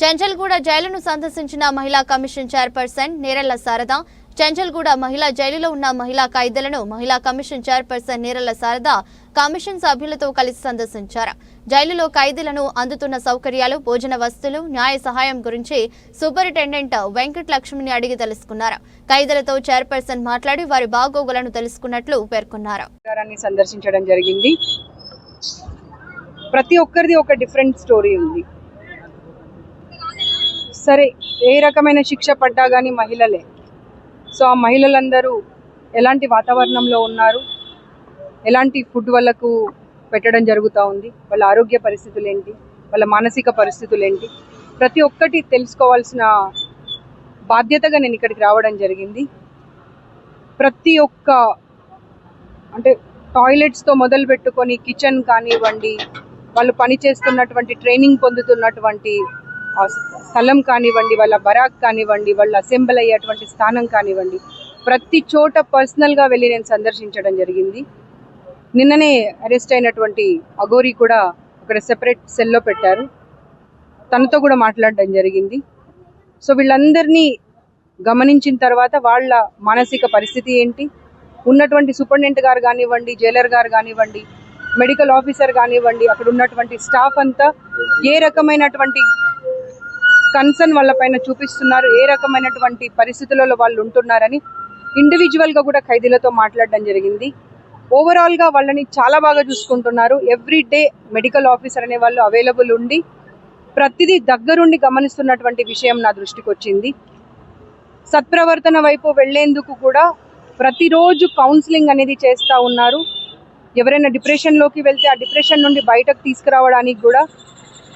చెంచల్గూడ జైలును సందర్శించిన మహిళా కమిషన్ చైర్పర్సన్ నేరల్ల శారద చెంచల్గూడ మహిళా జైలులో ఉన్న మహిళా ఖైదీలను మహిళా commission chairperson Nerella Sharada commission సభ్యులతో కలిసి సందర్శించారు. జైలులో ఖైదీలను అందుతున్న సౌకర్యాలు భోజన వస్తువులు న్యాయ సహాయం గురించి సూపరింటెండెంట్ వెంకట లక్ష్మిని అడిగి తెలుసుకున్నారు. ఖైదీలతో చైర్పర్సన్ మాట్లాడి వారి బాగోగులను తెలుసుకున్నట్లు పేర్కొన్నారు. సందర్శించడం జరిగింది. ప్రతి ఒక్కరిది ఒక డిఫరెంట్ స్టోరీ ఉంది. సరే ఏ రకమైన శిక్ష పడ్డా కానీ మహిళలే. సో ఆ మహిళలందరూ ఎలాంటి వాతావరణంలో ఉన్నారు? ఎలాంటి ఫుడ్ వాళ్ళకు పెట్టడం జరుగుతూ ఉంది? వాళ్ళ ఆరోగ్య పరిస్థితులు ఏంటి వాళ్ళ మానసిక పరిస్థితులు ఏంటి ప్రతి ఒక్కటి తెలుసుకోవాల్సిన బాధ్యతగా నేను ఇక్కడికి రావడం జరిగింది. ప్రతి ఒక్క అంటే టాయిలెట్స్తో మొదలు పెట్టుకొని కిచెన్ కానివ్వండి వాళ్ళు పని చేస్తున్నటువంటి ట్రైనింగ్ పొందుతున్నటువంటి స్థలం కానివ్వండి వాళ్ళ బరాక్ కానివ్వండి వాళ్ళు అసెంబ్ల్ అయ్యేటువంటి స్థానం కానివ్వండి ప్రతి చోట పర్సనల్గా వెళ్ళి నేను సందర్శించడం జరిగింది. నిన్ననే అరెస్ట్ అయినటువంటి అగోరి కూడా అక్కడ సెపరేట్ సెల్లో పెట్టారు. తనతో కూడా మాట్లాడడం జరిగింది. సో వీళ్ళందరినీ గమనించిన తర్వాత వాళ్ళ మానసిక పరిస్థితి ఏంటి? ఉన్నటువంటి సూపరింటెండెంట్ గారు కానివ్వండి జైలర్ గారు కానివ్వండి మెడికల్ ఆఫీసర్ కానివ్వండి అక్కడ ఉన్నటువంటి స్టాఫ్ అంతా ఏ రకమైనటువంటి కన్సర్న్ వాళ్ళ పైన చూపిస్తున్నారు. ఏ రకమైనటువంటి పరిస్థితులలో వాళ్ళు ఉంటున్నారని ఇండివిజువల్గా కూడా ఖైదీలతో మాట్లాడడం జరిగింది. ఓవరాల్గా వాళ్ళని చాలా బాగా చూసుకుంటున్నారు. ఎవ్రీ డే మెడికల్ ఆఫీసర్ అనే వాళ్ళు అవైలబుల్ ఉండి ప్రతిదీ దగ్గరుండి గమనిస్తున్నటువంటి విషయం నా దృష్టికి వచ్చింది. సత్ప్రవర్తన వైపు వెళ్ళేందుకు కూడా ప్రతిరోజు కౌన్సిలింగ్ అనేది చేస్తూ ఉన్నారు. ఎవరైనా డిప్రెషన్లోకి వెళ్తే ఆ డిప్రెషన్ నుండి బయటకు తీసుకురావడానికి కూడా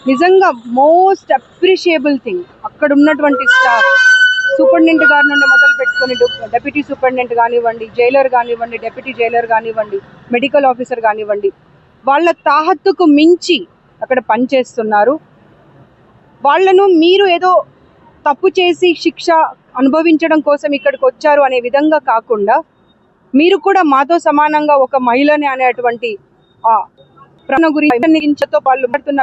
నిజంగా మోస్ట్ అప్రిషియబుల్ థింగ్ అక్కడ ఉన్నటువంటి స్టాఫ్ సూపరింటెండెంట్ గారి నుండి మొదలు పెట్టుకొని డెప్యూటీ సూపరింటెండెంట్ కానివ్వండి జైలర్ కానివ్వండి డెప్యూటీ జైలర్ కానివ్వండి మెడికల్ ఆఫీసర్ కానివ్వండి వాళ్ళ తాహత్తుకు మించి అక్కడ పనిచేస్తున్నారు. వాళ్ళను మీరు ఏదో తప్పు చేసి శిక్ష అనుభవించడం కోసం ఇక్కడికి వచ్చారు అనే విధంగా కాకుండా మీరు కూడా మాతో సమానంగా ఒక మహిళని అనేటువంటి ప్రణ గురించి వాళ్ళు పడుతున్న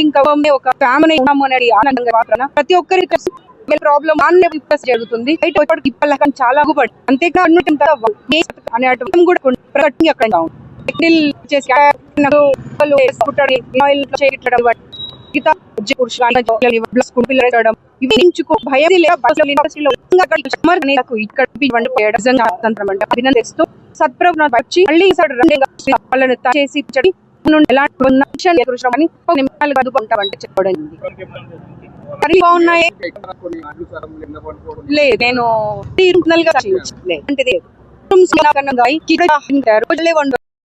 ఇంకా ఒక ఫ్యామిలీ ఉన్నాము అనేది ఆనందంగా ప్రతి ఒక్కరికి ప్రాబ్లం జరుగుతుంది. బయట చాలా అగుపడి అంతేకాదు అనేటువంటి కూడా అక్కడ ఉంది. చేసి ఆయిల్ మిగతా ఇవి ఎంచుకో భయం నాకు ఇక్కడ నిజంగా అభినందిస్తూ సత్ప్రభు వచ్చి మళ్ళీ చేసి చెడి లేదు నేను అంటే రోజులే వండు